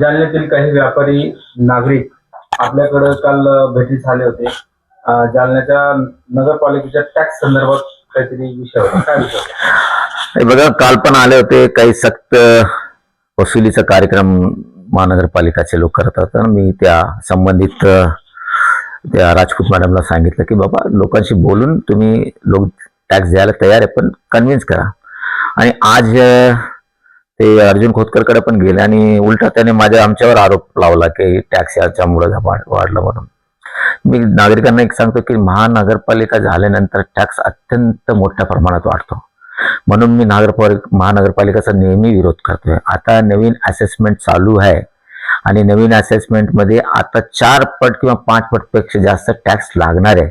जालन्यातील काही व्यापारी नागरिक आपल्याकडे काल भेटी झाले होते. जालन्याच्या नगरपालिकेच्या टॅक्स संदर्भात काहीतरी विषय होता. काय विषय बघा काल पण आले होते. काही सक्त वसुलीचा कार्यक्रम महानगरपालिकाचे लोक करतात. आणि मी त्या संबंधित त्या राजपूत मॅडमला सांगितलं की बाबा लोकांशी बोलून तुम्ही लोक टॅक्स द्यायला तयार आहे पण कन्व्हिन्स करा. आणि आज ते अर्जुन खोतकरकडे पण गेले आणि उलटा त्याने माझ्या आमच्यावर आरोप लावला की टॅक्स याच्यामुळे वाढलं म्हणून. मी नागरिकांना एक सांगतो की महानगरपालिका झाल्यानंतर टॅक्स अत्यंत मोठ्या प्रमाणात वाढतो. म्हणून मी नगरपालिका महानगरपालिकेचा नेहमी विरोध करतोय. आता नवीन असेसमेंट चालू आहे आणि नवीन असेसमेंटमध्ये आता चार पट किंवा पाच पटपेक्षा जास्त टॅक्स लागणार आहे.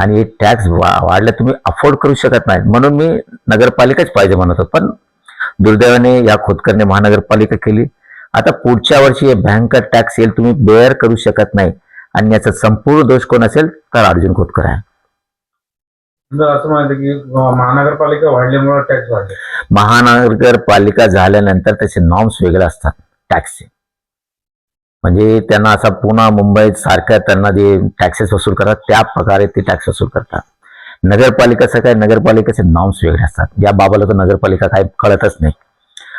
आणि हे टॅक्स वाढले तुम्ही अफोर्ड करू शकत नाही म्हणून मी नगरपालिकाच पाहिजे म्हणत होतो. पण दुर्दैवाने या खोतकरने महानगरपालिका केली. आता पुढच्या वर्षी हे भयंकर टॅक्स येईल तुम्ही बेअर करू शकत नाही. आणि याचा संपूर्ण दोष कोण असेल? तर अर्जुन खोतकर आहे. असं म्हणायचं की महानगरपालिका वाढल्यामुळे टॅक्स वाढले. महानगरपालिका झाल्यानंतर त्याचे नॉर्म्स वेगळे असतात टॅक्सचे म्हणजे त्यांना असा पुन्हा मुंबईत सारख्या त्यांना जे टॅक्सेस वसूल करतात त्या प्रकारे ते टॅक्स वसूल करतात. नगरपालिकेचं काय नगरपालिकेचे नॉर्म्स वेगळे असतात. या बाबाला तर नगरपालिका काय कळतच नाही.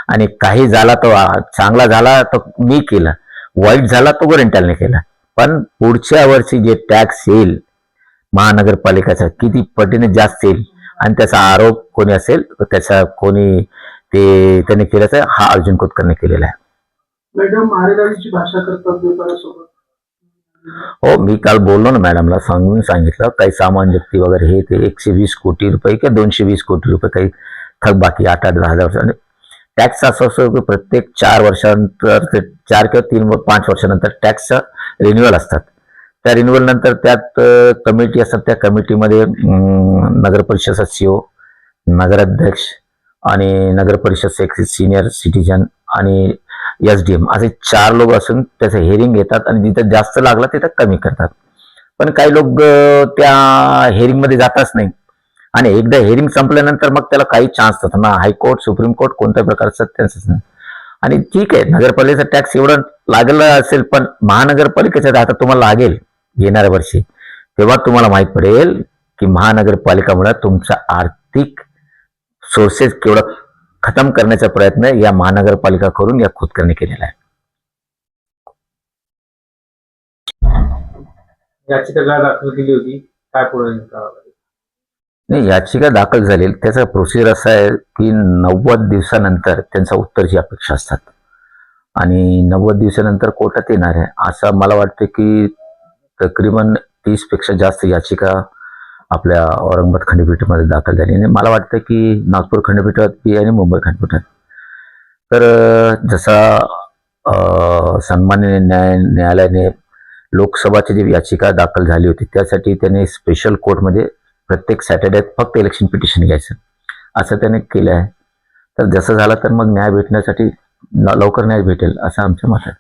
आणि काही झाला तो चांगला झाला तर मी केलं. वाईट झाला तो गोरेंटलने केला. पण पुढच्या वर्षी जे टॅक्स येईल महानगरपालिकेचा किती पटीने जास्त येईल आणि त्याचा आरोप कोणी असेल तर त्याचा कोणी ते त्याने केल्याचा हा अर्जुन खोतकरने केलेला आहे. मॅडम आरेदारीची भाषा करतात व्यापाऱ्यासोबत हो मी काल बोललो ना मॅडमला सांगून सांगितलं काही सामान जप्ती वगैरे हे ते एकशे वीस कोटी रुपये किंवा दोनशे वीस कोटी रुपये काही थकबाकी आठ आठ दहा दहा वर्ष आणि टॅक्स असं असं की प्रत्येक चार वर्षानंतर ते चार किंवा तीन पाच वर्षानंतर टॅक्सचं रिन्युअल असतात. त्या रिन्युअल नंतर त्यात कमिटी असतात त्या कमिटीमध्ये नगर परिषद सीओ नगराध्यक्ष आणि नगर परिषद सिनियर सिटीजन आणि एस डी एम असे चार लोक असून त्याचं हेअरिंग घेतात आणि जिथं जास्त लागलं तिथं कमी करतात. पण काही लोक त्या हेरिंगमध्ये मध्ये जातच नाही. आणि एकदा हेअरिंग संपल्यानंतर मग त्याला काही चान्स नसतात ना हायकोर्ट सुप्रीम कोर्ट कोणत्या प्रकारचं त्यांचंच नाही. आणि ठीक आहे नगरपालिकेचा टॅक्स एवढं लागलं असेल पण महानगरपालिकेच्या आता तुम्हाला लागेल. येणाऱ्या वर्षी. तेव्हा तुम्हाला माहीत पडेल की महानगरपालिकामुळे तुमचा आर्थिक सोर्सेस केवढं खतम करण्याचा प्रयत्न या महानगरपालिका करून या खोतकरने केलेला आहे. याचिका दाखल केली होती काय पुढे करावं लागेल? नाही याचिका दाखल झाली. त्याचा प्रोसिजर असा आहे की नव्वद दिवसानंतर त्यांचा उत्तरची अपेक्षा असतात. आणि नव्वद दिवसानंतर कोर्टात येणार आहे. असं मला वाटतं की तकरीबन तीसपेक्षा जास्त याचिका आपल्या औरंगाबाद खंडपीठामध्ये दाखल झाली. आणि मला वाटतं की नागपूर खंडपीठात बी आणि मुंबई खंडपीठात. तर जसा सन्मान्य न्याय न्यायालयाने लोकसभाची जी याचिका दाखल झाली होती त्यासाठी त्याने स्पेशल कोर्टमध्ये प्रत्येक सॅटर्डेत फक्त इलेक्शन पिटिशन घ्यायचं. असं त्याने केलं आहे. तर जसं झालं तर मग न्याय भेटण्यासाठी लवकर न्याय भेटेल असं आमचं मत आहे.